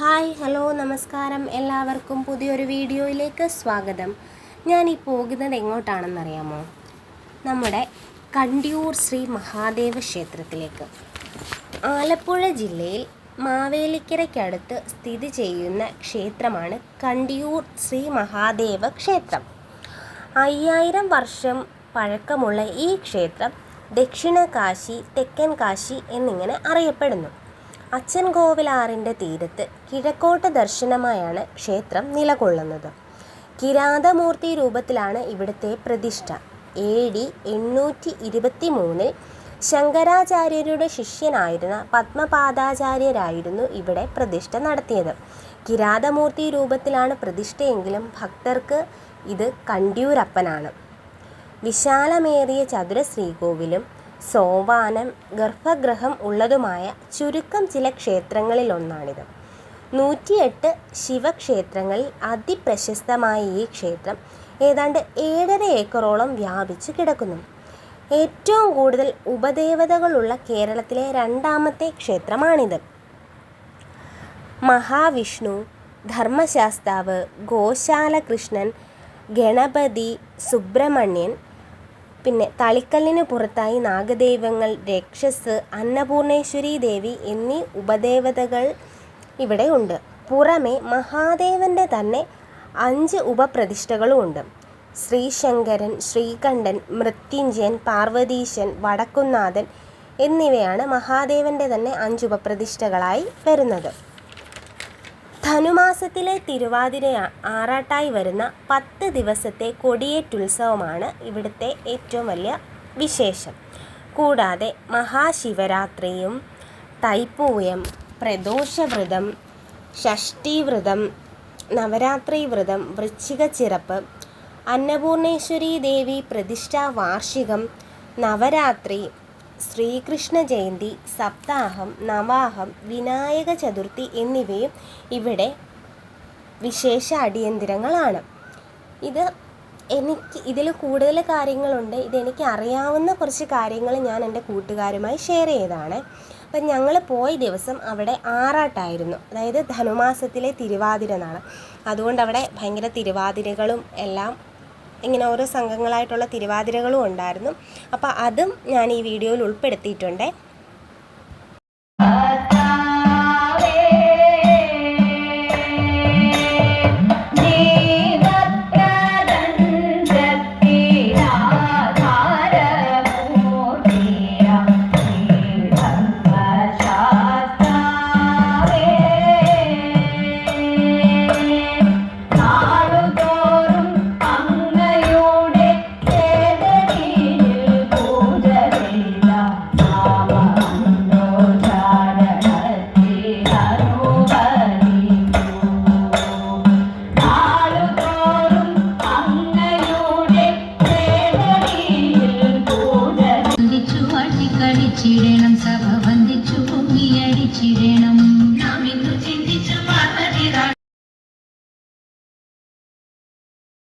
Hi hello നമസ്കാരം. എല്ലാവർക്കും പുതിയൊരു വീഡിയോയിലേക്ക് സ്വാഗതം. ഞാൻ ഈ പോകുന്നത് എങ്ങോട്ടാണെന്നറിയാമോ? നമ്മുടെ കണ്ടിയൂർ ശ്രീ മഹാദേവ ക്ഷേത്രത്തിലേക്ക്. ആലപ്പുഴ ജില്ലയിൽ മാവേലിക്കരയ്ക്കടുത്ത് സ്ഥിതി ചെയ്യുന്ന ക്ഷേത്രമാണ് കണ്ടിയൂർ ശ്രീ മഹാദേവ ക്ഷേത്രം. അയ്യായിരം വർഷം പഴക്കമുള്ള ഈ ക്ഷേത്രം ദക്ഷിണ കാശി തെക്കൻ കാശി എന്നിങ്ങനെ അറിയപ്പെടുന്നു. അച്ഛൻ കോവിലാറിന്റെ തീരത്ത് കിഴക്കോട്ട് ദർശനമായാണ് ക്ഷേത്രം നിലകൊള്ളുന്നത്. കിരാതമൂർത്തി രൂപത്തിലാണ് ഇവിടുത്തെ പ്രതിഷ്ഠ. എ ഡി എണ്ണൂറ്റി ഇരുപത്തി മൂന്നിൽ ശങ്കരാചാര്യരുടെ ശിഷ്യനായിരുന്ന പത്മപാദാചാര്യരായിരുന്നു ഇവിടെ പ്രതിഷ്ഠ നടത്തിയത്. കിരാതമൂർത്തി രൂപത്തിലാണ് പ്രതിഷ്ഠയെങ്കിലും ഭക്തർക്ക് ഇത് കണ്ടിയൂരപ്പനാണ്. വിശാലമേറിയ ചതുര ശ്രീകോവിലും സോവാനം ഗർഭഗ്രഹം ഉള്ളതുമായ ചുരുക്കം ചില ക്ഷേത്രങ്ങളിലൊന്നാണിത്. നൂറ്റിയെട്ട് ശിവക്ഷേത്രങ്ങളിൽ അതിപ്രശസ്തമായ ഈ ക്ഷേത്രം ഏതാണ്ട് ഏഴര ഏക്കറോളം വ്യാപിച്ച് കിടക്കുന്നു. ഏറ്റവും കൂടുതൽ ഉപദേവതകളുള്ള കേരളത്തിലെ രണ്ടാമത്തെ ക്ഷേത്രമാണിത്. മഹാവിഷ്ണു ധർമ്മശാസ്താവ് ഗോശാലകൃഷ്ണൻ ഗണപതി സുബ്രഹ്മണ്യൻ പിന്നെ തളിക്കല്ലിന് പുറത്തായി നാഗദൈവങ്ങൾ രക്ഷസ് അന്നപൂർണേശ്വരി ദേവി എന്നീ ഉപദേവതകൾ ഇവിടെ ഉണ്ട് പുറമെ മഹാദേവന്റെ തന്നെ അഞ്ച് ഉപപ്രതിഷ്ഠകളുമുണ്ട് ശ്രീശങ്കരൻ ശ്രീകണ്ഠൻ മൃത്യുഞ്ജയൻ പാർവതീശൻ വടക്കുന്നാഥൻ എന്നിവയാണ് മഹാദേവന്റെ തന്നെ അഞ്ച് ഉപപ്രതിഷ്ഠകളായി വരുന്നത്. ധനുമാസത്തിലെ തിരുവാതിര ആറാട്ടായി വരുന്ന പത്ത് ദിവസത്തെ കൊടിയേറ്റുത്സവമാണ് ഇവിടുത്തെ ഏറ്റവും വലിയ വിശേഷം. കൂടാതെ മഹാശിവരാത്രിയും തൈപ്പൂയം പ്രദോഷവ്രതം ഷഷ്ടിവ്രതം നവരാത്രി വ്രതം വൃശ്ചിക ചിറപ്പ് അന്നപൂർണേശ്വരി ദേവി പ്രതിഷ്ഠാ വാർഷികം നവരാത്രി ശ്രീകൃഷ്ണ ജയന്തി സപ്താഹം നവാഹം വിനായക ചതുർത്ഥി എന്നിവയും ഇവിടെ വിശേഷ അടിയന്തിരങ്ങളാണ്. ഇത് എനിക്ക് ഇതിൽ കൂടുതൽ കാര്യങ്ങളുണ്ട്. ഇതെനിക്ക് അറിയാവുന്ന കുറച്ച് കാര്യങ്ങൾ ഞാൻ എന്റെ കൂട്ടുകാരുമായി ഷെയർ ചെയ്തതാണ്. അപ്പം ഞങ്ങൾ പോയ ദിവസം അവിടെ ആറാട്ടായിരുന്നു. അതായത് ധനുമാസത്തിലെ തിരുവാതിര നാൾ. അതുകൊണ്ട് അവിടെ ഭയങ്കര തിരുവാതിരകളും എല്ലാം ഇങ്ങനെ ഓരോ സംഘങ്ങളായിട്ടുള്ള തിരുവാതിരകളും ഉണ്ടായിരുന്നു. അപ്പോൾ അതും ഞാൻ ഈ വീഡിയോയിൽ ഉൾപ്പെടുത്തിയിട്ടുണ്ട്. കളിച്ചിടണം സഭ വന്ദിച്ചു പൊങ്ങിയടിച്ചിടണം